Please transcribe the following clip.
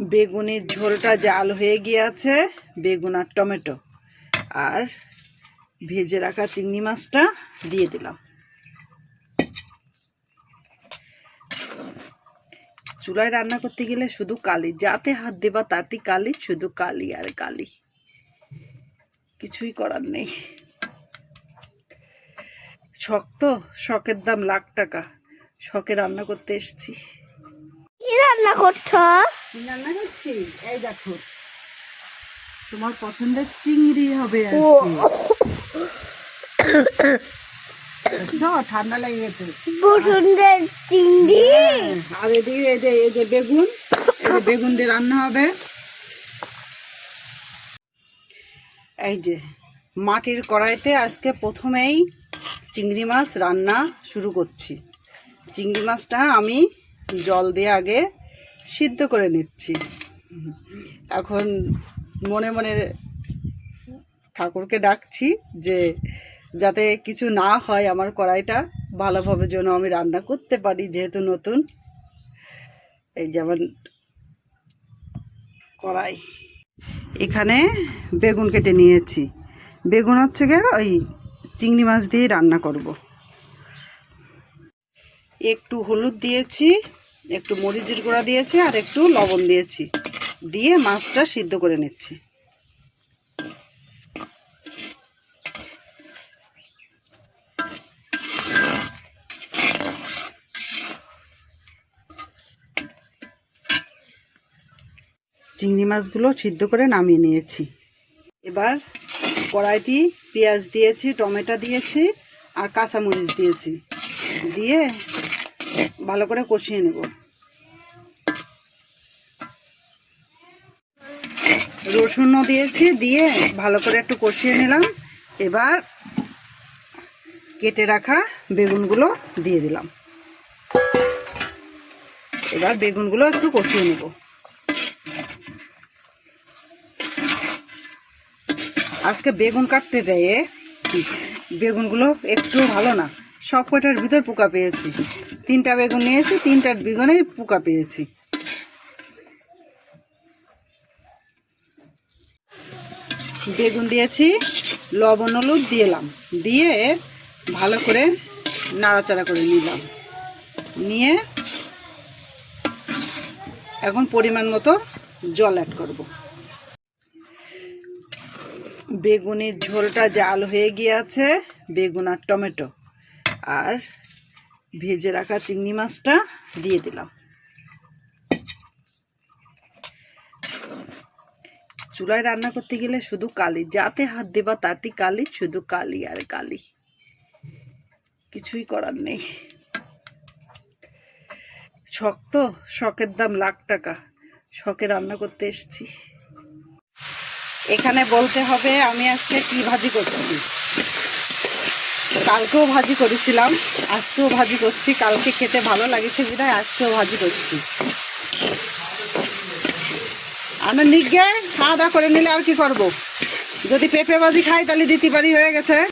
বেগুনের ঝোলটা জাল হয়ে গিয়েছে, বেগুন আর টমেটো। আর ভেজে রাখা চিংড়ি মাছটা দিয়ে দিলাম। চুলায় রান্না করতে গেলে শুধু কালি, যাতে হাত দেবা তাতে কালি, শুধু কালি আর কালি। কিছুই করার নেই। শখ তো? শখের দাম লাখ টাকা। শখে রান্না করতে এসেছি। কি রান্না করছ? কি রান্না করছি? এই দেখো তোমার পছন্দের চিংড়ি হবে আজকে। ঠান্ডা লেগে গেছে। বসুন্ধের চিংড়ি? হ্যাঁ, আর এদিকে এই যে এই যে বেগুন এই যে বেগুন দিয়ে রান্না হবে। এই যে মাটির কড়াইতে আজকে প্রথমেই চিংড়ি মাছ রান্না শুরু করছি। চিংড়ি মাছটা আমি জল দিয়ে আগে সিদ্ধ করে নিচ্ছি। এখন মনে মনে ঠাকুরকে ডাকছি যে, যাতে কিছু না হয় আমার কড়াইটা, ভালোভাবে যেন আমি রান্না করতে পারি যেহেতু নতুন। এই যেমন কড়াই। এখানে বেগুন কেটে নিয়েছি। বেগুন হচ্ছে গিয়ে ওই চিংড়ি মাছ দিয়ে রান্না করব। একটু হলুদ দিয়েছি, একটু মরিচের গুঁড়া দিয়েছি আর একটু লবণ দিয়েছি। দিয়ে মাছটা সিদ্ধ করে নিচ্ছি। চিংড়ি মাছগুলো সিদ্ধ করে নামিয়ে নিয়েছি। এবার কড়াইটি পেঁয়াজ দিয়েছি, টমেটো দিয়েছি আর কাঁচামরিচ দিয়েছি। দিয়ে ভালো করে কষিয়ে নেব। রসুনও দিয়েছি, দিয়ে ভালো করে একটু কষিয়ে নিলাম। এবার কেটে রাখা বেগুনগুলো দিয়ে দিলাম। এবার বেগুনগুলো একটু কষিয়ে নেব। আজকে বেগুন কাটতে যেয়ে বেগুনগুলো একটু ভালো না। সব কটার ভিতর পোকা পেয়েছি। তিনটা বেগুন নিয়েছি তিনটার বেগুনেই পোকা পেয়েছি। বেগুন দিয়েছি, লবণ, হলুদ দিলাম দিয়ে ভালো করে নাড়াচাড়া করে নিলাম। নিয়ে এখন পরিমাণ মতো জল অ্যাড করব। বেগুনের ঝোলটা জাল হয়ে গিয়েছে, বেগুন আর টমেটো। আর ভেজে রাখা চিংড়ি মাছটা দিয়ে দিলাম। চুলায় রান্না করতে গেলে শুধু কালি, যাতে হাত দেবা তাতে কালি, শুধু কালি আর কালি। কিছুই করার নেই। শখ তো, শখের দাম লাখ টাকা। শখে রান্না করতে এসেছি। এখানে বলতে হবে আমি আজকে কি ভাজি করছি। কালকেও ভাজি করেছিলাম, আজকেও ভাজি করছি, কালকে খেতে ভালো লাগেছে বিধায় আজকেও ভাজি করছি। আমরা নিগে খাওয়া দাওয়া করে নিলে আর কি করব? যদি পেঁপে ভাজি খাই তাহলে দিতে পারি, হয়ে গেছে।